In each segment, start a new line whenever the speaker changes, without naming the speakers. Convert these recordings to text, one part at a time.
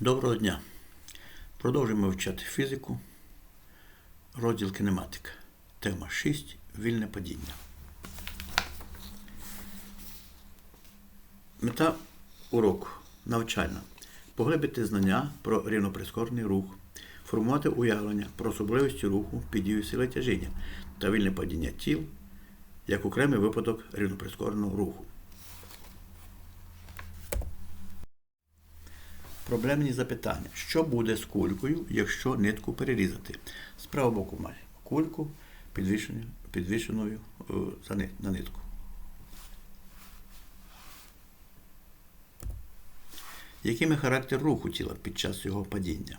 Доброго дня. Продовжуємо вивчати фізику, розділ кінематика. Тема 6. Вільне падіння. Мета уроку навчальна. Поглибити знання про рівноприскорений рух, формувати уявлення про особливості руху під дією сили тяжіння та вільне падіння тіл як окремий випадок рівноприскореного руху. Проблемні запитання. Що буде з кулькою, якщо нитку перерізати? З правого боку маємо кульку підвішеною, підвішеною на нитку. Яким характер руху тіла під час його падіння?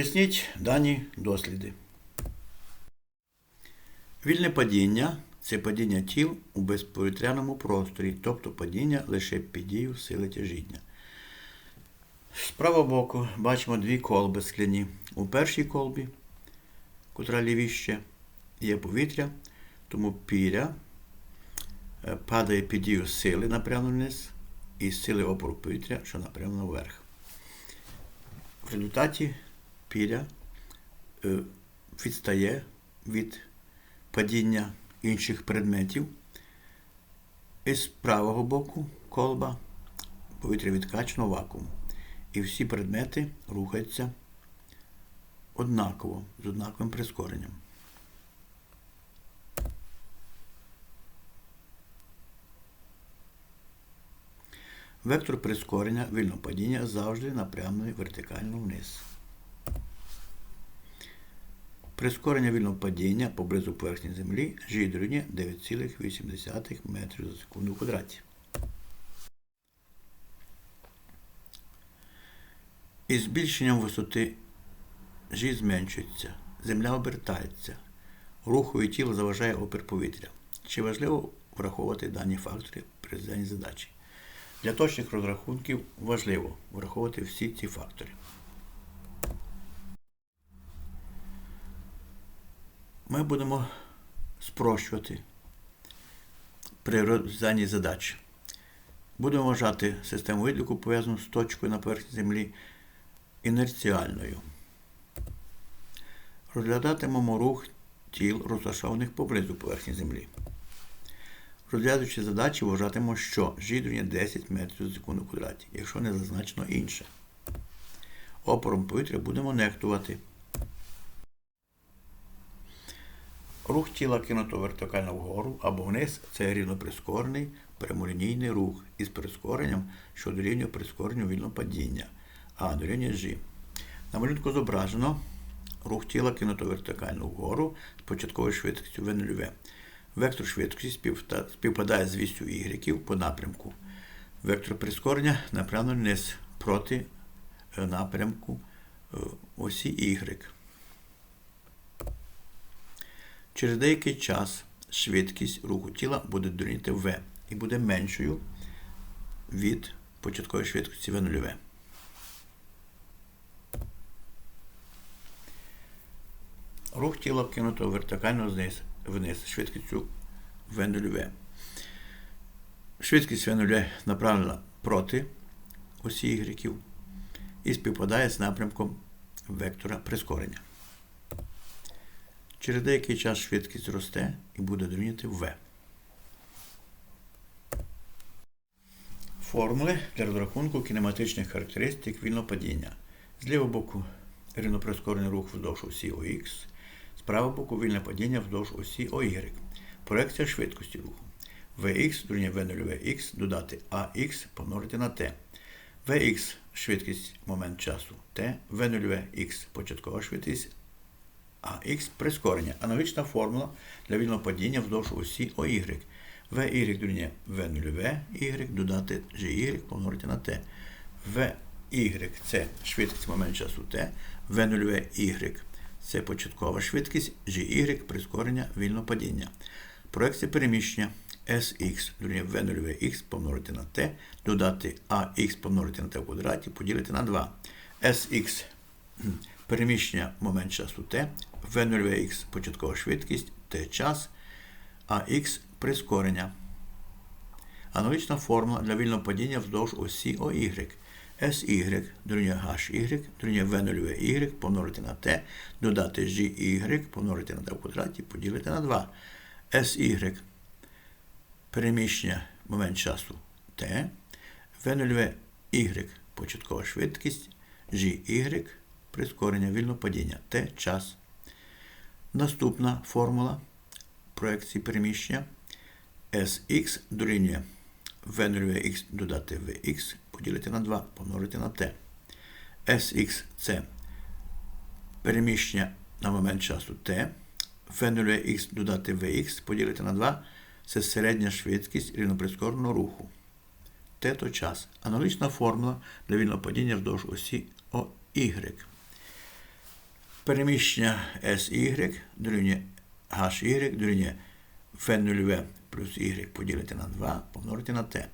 Поясніть дані досліди. Вільне падіння це падіння тіл у безповітряному просторі, тобто падіння лише під дією сили тяжіння. З правого боку бачимо дві колби скляні. У першій колбі, котра лівіще, є повітря, тому піря е, падає під дією сили напряму вниз і сили опору повітря, що напряму вверх. В результаті піря е, відстає від падіння інших предметів. І з правого боку колба повітря відкачано в вакуум. І всі предмети рухаються однаково, з однаковим прискоренням. Вектор прискорення вільного падіння завжди напрямлений вертикально вниз. Прискорення вільного падіння поблизу поверхні Землі g дорівнює 9,8 метрів за секунду в квадраті. Із збільшенням висоти g зменшується, Земля обертається, рухове тіло заважає опір повітря. Чи важливо враховувати дані фактори при розв'язанні задачі? Для точних розрахунків важливо враховувати всі ці фактори. Ми будемо спрощувати при розв'язанні задач. Будемо вважати систему відліку, пов'язану з точкою на поверхні Землі інерціальною. Розглядатимемо рух тіл, розташованих поблизу поверхні Землі. Розв'язуючи задачі, вважатимемо, що g 10 метрів за секунду квадраті, якщо не зазначено інше. Опором повітря будемо нехтувати. Рух тіла кинуто вертикально вгору або вниз це рівноприскорений прямолінійний рух із прискоренням, що дорівнює прискоренню вільного падіння, а дорівнює g. На малюнку зображено рух тіла кинуто вертикально вгору з початковою швидкістю v 0 Вектор швидкості співпадає з вістю y по напрямку. Вектор прискорення направлений вниз проти е, напрямку е, осі y. Через деякий час швидкість руху тіла буде дорівнювати v і буде меншою від початкової швидкості v 0 Рух тіла вкинутого вертикально вниз, вниз. Швидкістю v 0 Швидкість v 0 направлена проти осі Y і співпадає з напрямком вектора прискорення. Через деякий час швидкість зросте і буде дорівнювати v. Формули для розрахунку кінематичних характеристик вільного падіння. З лівого боку рівноприскорений рух вздовж осі ОХ, з правого боку вільне падіння вздовж осі ОY. Проекція швидкості руху. Vx дорівнює V0Vx додати AX помножити на t. Vx швидкість момент часу t, V0Vx початкова швидкість, AX прискорення. Аналогічна формула для вільного падіння вздовж осі OY. VY дорівнює V0V Y додати GY помножити на t. VY це швидкість момент часу t, V0V Y це початкова швидкість, GY прискорення вільного падіння. Проекція переміщення SX дорівнює V0Vx помножити на t, додати AX помножити на t в квадраті, поділити на 2. SX переміщення момент часу t, V0Vx початкова швидкість, t час, AX прискорення. Аналогічна формула для вільного падіння вздовж осі OY. SY дорівнює HY дорівнює V0VY помножити на t, додати GY помножити на t в квадраті, поділити на 2. SY переміщення момент часу t, V0VY початкова швидкість, GY прискорення вільного падіння t час. Наступна формула проекції переміщення SX дорівнює V0Vx додати Vx поділити на 2, помножити на t. SX це переміщення на момент часу t. V0Vx додати Vx поділити на 2 це середня швидкість рівноприскореного руху. T то час. Аналогічна формула для вільного падіння вздовж осі OY. Переміщення SY дорівнює HY дорівнює V0V плюс Y поділити на 2 помножити на t.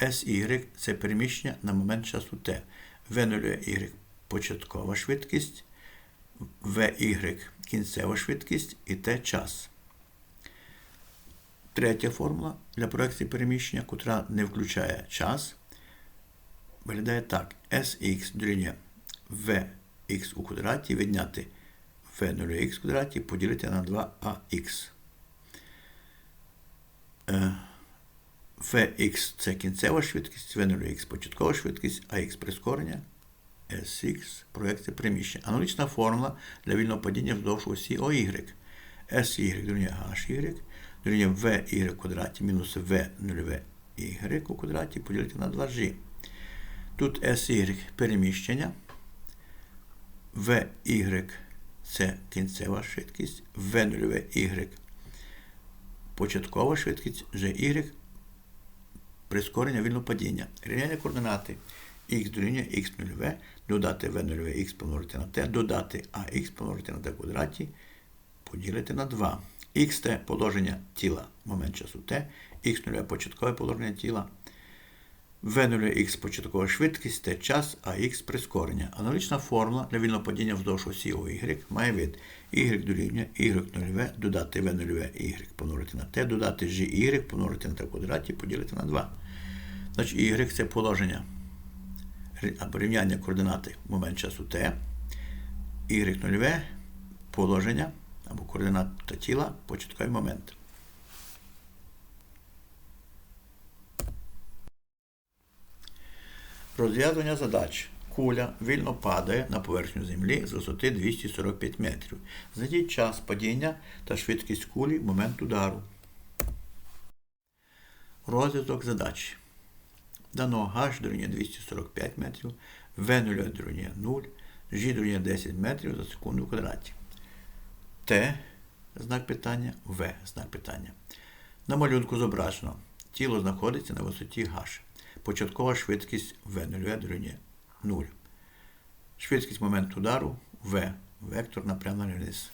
SY це переміщення на момент часу t. V0Y початкова швидкість, VY кінцева швидкість і t час. Третя формула для проекції переміщення, котра не включає час, виглядає так. Sx дорівнює Vx у квадраті відняти V0x в квадраті поділити на 2ax. Vx це кінцева швидкість, V0x початкова швидкість, AX прискорення, SX проекція переміщення. Аналогічна формула для вільного падіння вздовж осі OY. SY дорівнює HY, дорівнює VY квадраті мінус V0Y у квадраті поділити на 2G. Тут SY переміщення, VY це кінцева швидкість, V0Y початкова швидкість, GY прискорення вільного падіння. Рівняння координати х дорівнює х0v, додати v0v х помножити на t, додати ax помножити на t квадраті, поділити на 2. xt положення тіла момент часу t, х0 початкове положення тіла. V0х початкова швидкість, t час, а х прискорення. Аналогічна формула для вільного падіння вздовж осі y має від y дорівнює y0v, додати v0v y помножити на t, додати gy помножити на t квадраті, поділити на 2. Значить, y це положення або рівняння координати в момент часу t, y0v положення або координата тіла початковий момент. Розв'язування задач. Куля вільно падає на поверхню землі з висоти 245 метрів. Знайдіть час падіння та швидкість кулі в момент удару. Розв'язок задач. Дано H дорівнює 245 метрів, V0 дорівнює 0, G дорівнює 10 метрів за секунду в квадраті. T знак питання, V знак питання. На малюнку зображено. Тіло знаходиться на висоті H. Початкова швидкість V0 дорівнює 0. Швидкість моменту удару V. Вектор напрямлений вниз.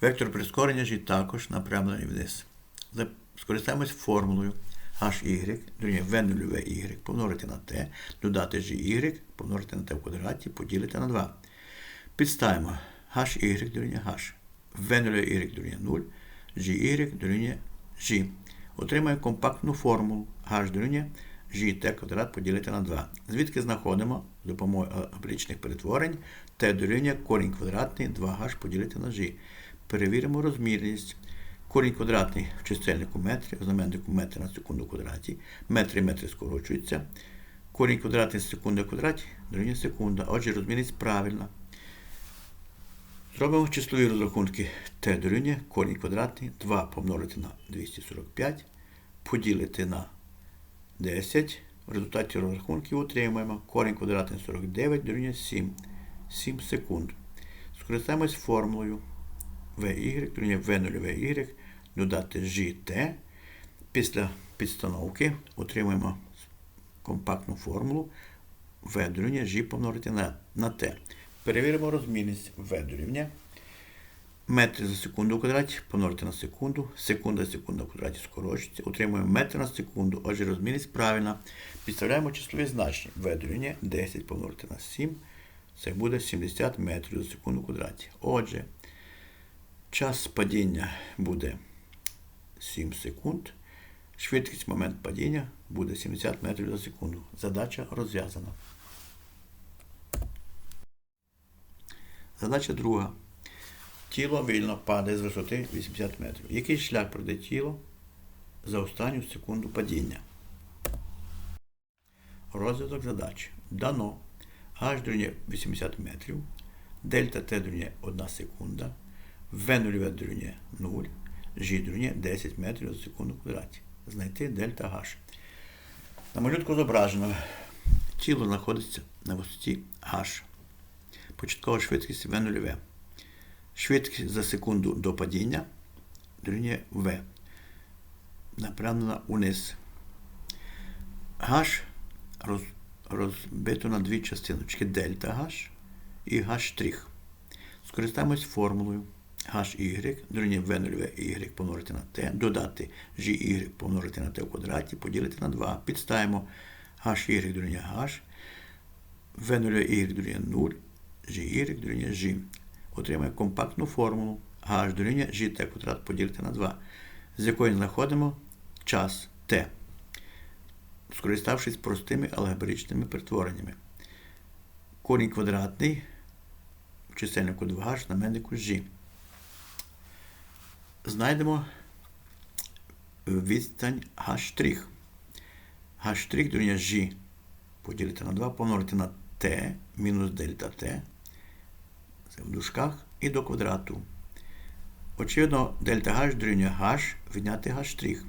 Вектор прискорення G також напрямлений вниз. Скористаємось формулою HY дорівнює V0 VY помножити на T, додати GY, помножити на T в квадраті, поділити на 2. Підставимо HY дорівнює H, V0 Y дорівнює 0, GY дорівнює G. Отримаємо компактну формулу H дорівнює GT квадрат поділити на 2. Звідки знаходимо з допомогою алгебричних перетворень T дорівнює корінь квадратний 2H поділити на G. Перевіримо розмірність. Корінь квадратний в чисельнику метрі, в знаменнику метр на секунду квадраті. Метри метри скорочуються. Корінь квадратний з секунди в квадраті дорівнює секунда. Отже, розмірність правильна. Зробимо числові розрахунки. T дорівнює корінь квадратний 2 помножити на 245, поділити на 10. В результаті розрахунків отримаємо корінь квадратний 49 дорівнює 7. 7 секунд. Скористаємось формулою VY дорівнює V0 VY, додати GT. Після підстановки отримаємо компактну формулу V дорівнює G помножити на, T. Перевіримо розмірність V дорівнює метри за секунду в квадраті помножити на секунду, секунда секунда в квадраті скорочується, отримуємо метр на секунду, отже розмірність правильна. Підставляємо числові значення. Дорівнює 10 помножити на 7, це буде 70 метрів за секунду в квадраті. Отже, час падіння буде 7 секунд. Швидкість момент падіння буде 70 метрів за секунду. Задача розв'язана. Задача друга. Тіло вільно падає з висоти 80 метрів. Який шлях пройде тіло за останню секунду падіння? Розв'язок задач. Дано h дорівнює 80 метрів, дельта t дорівнює 1 секунда, v 0 дорівнює 0, g дорівнює 10 метрів за секунду в квадраті. Знайти дельта h. На малютку зображено тіло знаходиться на висоті h. Початкова швидкість v 0 Швидкість за секунду до падіння дорівнює V. Направлена униз. H роз, розбито на дві частиночки дельта H і H'. Скористаємось формулою HY дорівнює V0 Y помножити на T, додати GY помножити на T в квадраті, поділити на 2. Підставимо HY дорівнює H, V0 Y дорівнює 0, GY дорівнює G отримає компактну формулу h дорівнює gt квадрат поділити на 2, з якої знаходимо час t, скориставшись простими алгебричними перетвореннями. Корінь квадратний в чисельнику 2h знаменнику g. Знайдемо відстань h'. h' дорівнює g поділити на 2, помножити на t мінус дельта t в дужках і до квадрату. Очевидно, дельта H дорівнює H відняти H'.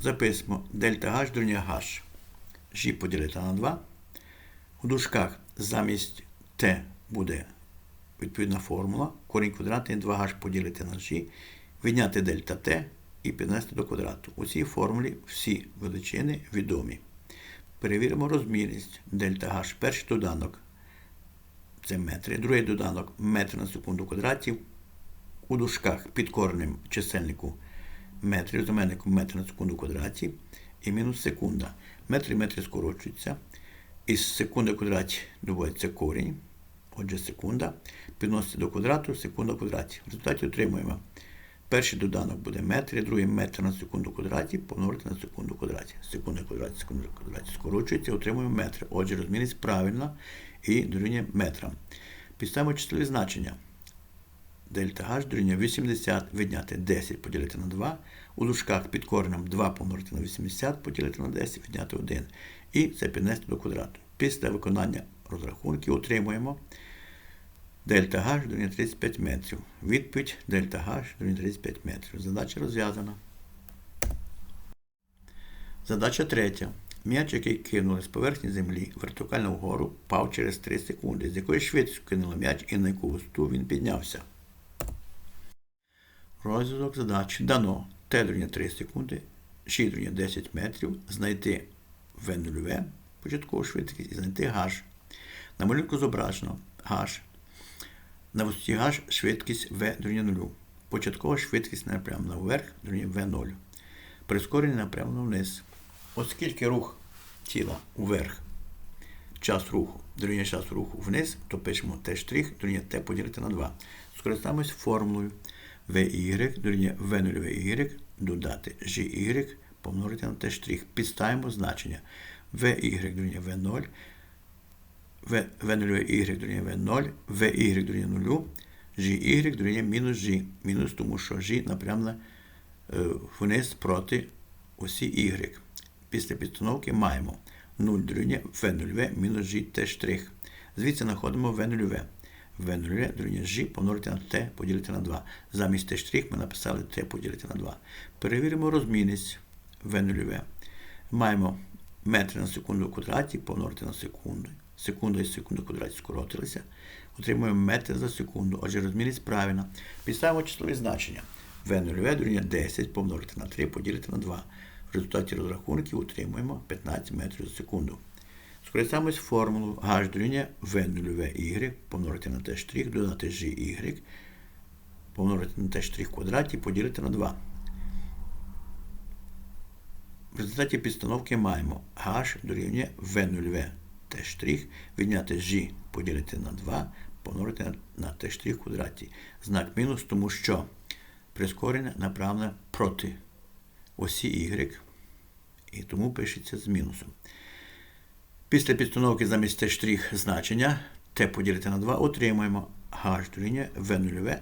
Записуємо дельта H дорівнює H. G поділити на 2. У дужках замість T буде відповідна формула. Корінь квадратний 2H поділити на G, відняти дельта T і піднести до квадрату. У цій формулі всі величини відомі. Перевіримо розмірність дельта H. Перший доданок це метри. Другий доданок метр на секунду квадратів. У дужках під коренем чисельнику метрів, знаменнику метр на секунду квадраті і мінус секунда. Метри метри скорочуються. Із секунди квадраті доводиться корінь. Отже, секунда. Підноситься до квадрату, секунда квадраті. В результаті отримуємо. Перший доданок буде метр, другий метр на секунду квадраті, помножити на секунду квадраті. Секунда квадраті, секунда квадраті скорочується, отримуємо метр. Отже, розмірність правильна і дорівнює метрам. Підставимо числові значення. Дельта H дорівнює 80 відняти 10 поділити на 2. У дужках під коренем 2 помножити на 80 поділити на 10, відняти 1. І це піднести до квадрату. Після виконання розрахунків отримуємо дельта H дорівнює 35 метрів. Відповідь дельта H дорівнює 35 метрів. Задача розв'язана. Задача третя. М'яч, який кинули з поверхні землі вертикально вгору, впав через 3 секунди, з якої швидкістю кинули м'яч і на яку висоту він піднявся. Розв'язок задач дано Т 3 секунди, Щ 10 метрів, знайти В 0 початкову швидкість і знайти H. На малюнку зображено H. На висоті H швидкість В дорівнює 0. Початкова швидкість напряму вверх дорівнює В0. Прискорений напрямлено вниз. Оскільки рух тіла вверх, час руху, дорівнює час руху вниз, то пишемо Т дорівнює Т поділити на 2. Скористаємось формулою VY дорівнює V0 VY додати GY помножити на Т. Підставимо значення VY дорівнює V0, V- V0 Y дорівнює V0, VY дорівнює 0, GY дорівнює мінус G. Мінус тому, що G напрямлено е, вниз проти осі Y. Після підстановки маємо 0 дорівнює V0V мінус G T штрих. Звідси знаходимо V0V. V0V дорівнює G помножити на T поділити на 2. Замість T ми написали T поділити на 2. Перевіримо розмінність V0V. Маємо метри на секунду в квадраті помножити на секунду. Секунда і секунду в квадраті скоротилися. Отримуємо метри за секунду. Отже, розмірність правильна. Підставимо числові значення. V0V дорівнює 10 помножити на 3 поділити на 2. В результаті розрахунків отримуємо 15 метрів за секунду. Скористаємось формулою H дорівнює V0VY помножити на штрих, додати GY, помножити на T штрих в квадраті поділити на 2. В результаті підстановки маємо H дорівнює V0V T штрих, відняти G поділити на 2, помножити на- в квадраті. Знак мінус, тому що прискорення направлене проти осі Y, і тому пишеться з мінусом. Після підстановки замість Т штрих значення Т поділити на 2 отримуємо H дорівнює V0V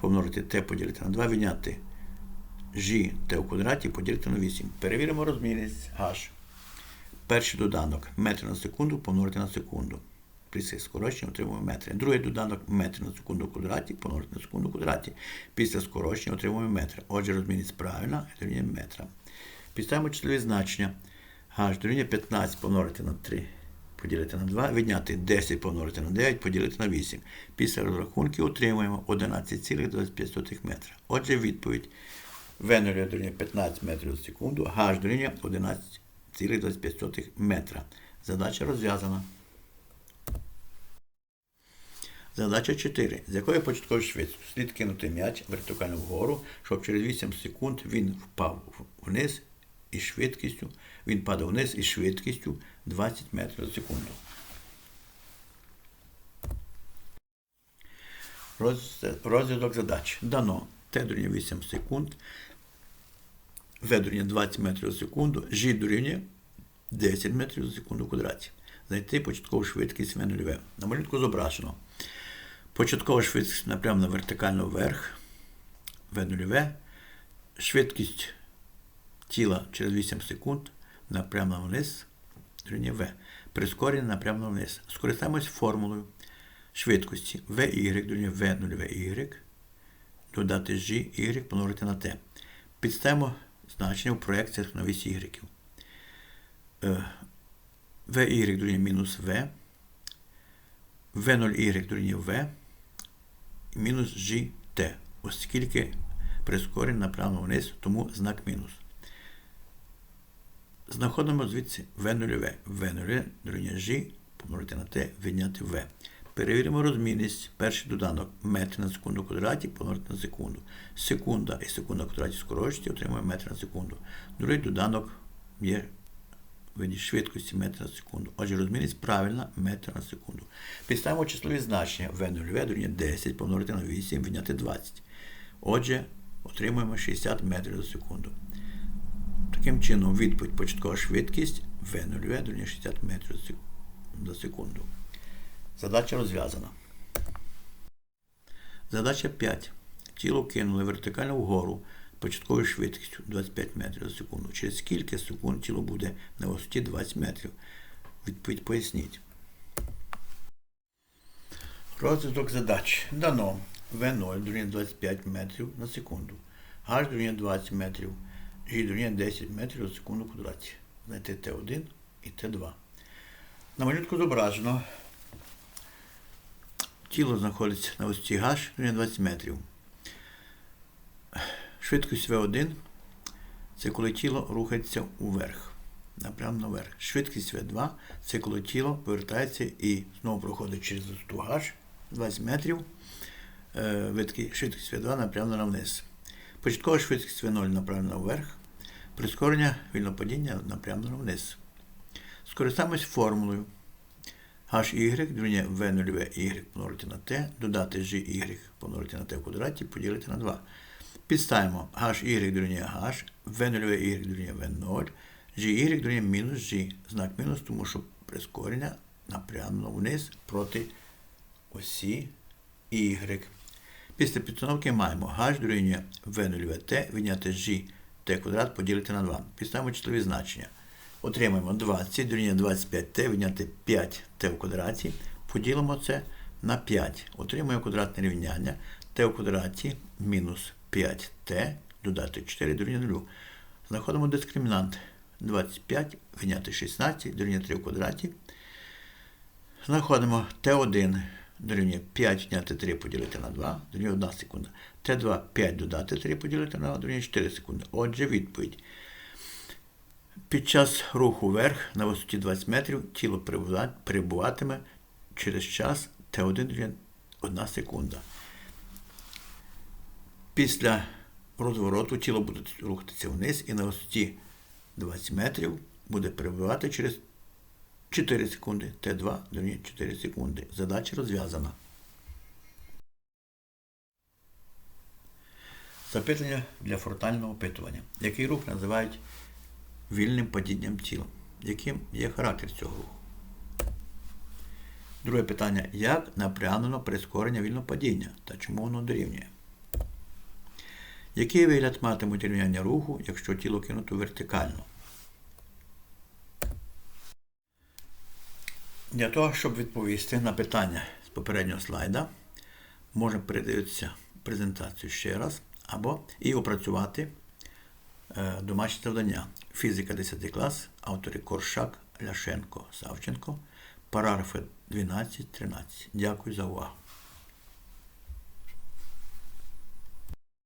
помножити Т поділити на 2, відняти G Т у квадраті поділити на 8. Перевіримо розмірність H. Перший доданок метр на секунду помножити на секунду. Після скорочення отримуємо метри. Другий доданок метр на секунду в квадраті помножити на секунду квадраті. Після скорочення отримуємо метр. Отже, розмірність правильна дорівнює метра. Підставимо числові значення. H дорівнює 15 помножити на 3 поділити на 2, відняти 10 помножити на 9 поділити на 8. Після розрахунків отримуємо 11,25 метра. Отже, відповідь В0 дорівнює 15 метрів за секунду, H дорівнює 11,25 метра. Задача розв'язана. Задача 4. З якою початковою швидкістю слід кинути м'яч вертикально вгору, щоб через 8 секунд він впав вниз із швидкістю, він падав вниз із швидкістю 20 метрів за секунду. Роз- Розв'язок задач. Дано Т дорівнює 8 секунд, В дорівнює 20 метрів за секунду, дорівнює 10 метрів за секунду в квадраті. Знайти початкову швидкість В нульове. На малюнку зображено. Початкова швидкість напрямлена вертикально вверх, В нульове. Швидкість тіла через 8 секунд напрямлено вниз, В. Прискорення напрямлено вниз. Скористаємось формулою швидкості VY дорівнює V нульове Y, додати G, Y помножити на T. Підставимо значення в проекціях на вісі Y. Е, VY дорівнює мінус V, V0Y дорівнює V, мінус GT, оскільки прискорення направлено вниз, тому знак мінус. Знаходимо звідси V0V. V0 дорівнює G, помножити на T, відняти V. Перевіримо розмірність. Перший доданок метр на секунду в квадраті помножити на секунду. Секунда і секунда квадраті скорочується, отримуємо метр на секунду. Другий доданок є виді швидкості метр на секунду. Отже, розмірність правильна метр на секунду. Підставимо числові значення V0V дорівнює 10 помножити на 8, відняти 20. Отже, отримуємо 60 метрів за секунду. Таким чином, відповідь початкова швидкість V0V дорівнює 60 метрів за секунду. Задача розв'язана. Задача 5. Тіло кинули вертикально вгору початковою швидкістю 25 метрів за секунду. Через скільки секунд тіло буде на висоті 20 метрів? Відповідь поясніть. Розвиток задач. Дано В0 дорівнює 25 метрів на секунду. H дорівнює 20 метрів. G дорівнює 10 метрів за секунду квадраті. Знайти Т1 і Т2. На малюнку зображено. Тіло знаходиться на висоті H дорівнює 20 метрів. Швидкість V1 це коли тіло рухається вверх. Напрямно вверх. Швидкість V2 це коли тіло повертається і знову проходить через H 20 метрів. Е, видки- Швидкість V2 направлена вниз. Початкова швидкість V0 направлена вверх. Прискорення вільного падіння напрямлено вниз. Скористаємось формулою hy дорівнює v 0 y помножити на t, додати gy помножити на t в квадраті, поділити на 2. Підставимо hy дорівнює h, v 0 y дорівнює v0, gy дорівнює мінус g. Знак мінус, тому що прискорення напрямлено вниз проти осі y. Після підстановки маємо h дорівнює v 0 t, відняти g t квадрат поділити на 2. Підставимо числові значення. Отримаємо 20 дорівнює 25t, відняти 5t в квадраті. Поділимо це на 5. Отримуємо квадратне рівняння t в квадраті мінус 5t, додати 4 дорівнює 0. Знаходимо дискримінант 25, відняти 16 дорівнює 3 в квадраті. Знаходимо Т1 дорівнює 5 відняти 3 поділити на 2, дорівнює 1 секунда. Т2 5 додати 3 поділити на 2, дорівнює 4 секунди. Отже, відповідь. Під час руху вверх на висоті 20 метрів тіло перебуватиме через час Т1 дорівнює 1 секунда. Після розвороту тіло буде рухатися вниз і на висоті 20 метрів буде перебувати через 4 секунди. Т2 дорівнює 4 секунди. Задача розв'язана. Запитання для фронтального опитування. Який рух називають вільним падінням тіла? Яким є характер цього руху? Друге питання. Як напрямлено прискорення вільного падіння та чому воно дорівнює? Який вигляд матимуть рівняння руху, якщо тіло кинуто вертикально? Для того, щоб відповісти на питання з попереднього слайда, можемо передивитися презентацію ще раз або і опрацювати е, домашнє завдання. Фізика 10 клас, автори Коршак, Ляшенко, Савченко, параграфи 12-13. Дякую за увагу.